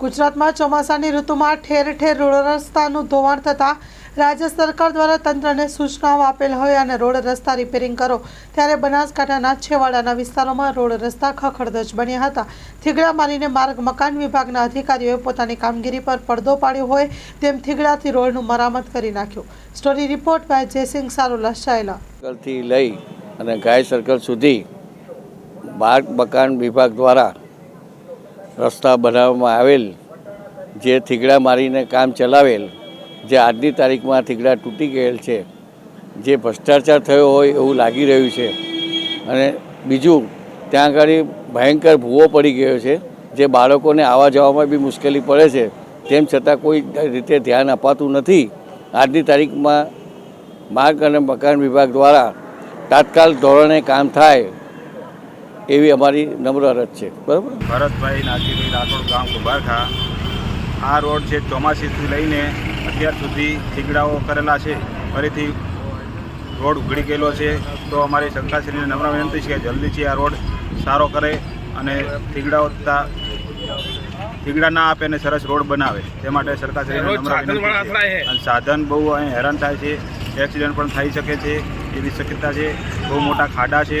ગુજરાતમાં ચોમાસાની ઋતુમાં ઠેર ઠેર રોડ રસ્તાનું ધોવાણ થતાં રાજ્ય સરકાર દ્વારા તંત્રને સૂચનાઓ આપેલ હોય અને રોડ રસ્તા રિપેરિંગ કરો, ત્યારે બનાસકાંઠાના છેવાડાના વિસ્તારોમાં રોડ રસ્તા ખખડધજ બન્યા હતા. થીગડા મારીને માર્ગ મકાન વિભાગના અધિકારીઓએ પોતાની કામગીરી પર પડદો પાડ્યો હોય તેમ થીગડાથી રોડનું મરામત કરી નાખ્યું. સ્ટોરી રિપોર્ટ બાય જયસિંહ સારું લસાયેલા સર્કલથી લઈ અને ગાય સર્કલ સુધી માર્ગ મકાન વિભાગ દ્વારા રસ્તા બનાવવામાં આવેલ, જે થીગડા મારીને કામ ચલાવેલ, જે આજની તારીખમાં થીગડા તૂટી ગયેલ છે, જે ભ્રષ્ટાચાર થયો હોય એવું લાગી રહ્યું છે. અને બીજું, ત્યાં આગળ ભયંકર ભૂવો પડી ગયો છે, જે બાળકોને આવવા જવામાં બી મુશ્કેલી પડે છે. તેમ છતાં કોઈ રીતે ધ્યાન અપાતું નથી. આજની તારીખમાં માર્ગ અને મકાન વિભાગ દ્વારા તાત્કાલ ધોરણે કામ થાય એવી અમારી નમ્ર અરજ છે. બરાબર? ભરતભાઈ નાજીભાઈ રાઠોડ ગામ કુંભારખા. આ રોડ છે ચોમાસીથી લઈને અત્યાર સુધી થીગડાઓ કરેલા છે. ફરીથી રોડ ઉઘડી ગયેલો છે. તો અમારી શંકાશ્રીને નમ્ર વિનંતી છે કે જલ્દીથી આ રોડ સારો કરે અને થીગડાઓ તથા થીગડા ના આપે અને સરસ રોડ બનાવે. તે માટે સરકારશ્રીને નમ્ર વિનંતી છે. અને સાધન બહુ અહીં હેરાન થાય છે. એક્સિડન્ટ પણ થઈ શકે છે. એવી શક્યતા છે. બહુ મોટા ખાડા છે.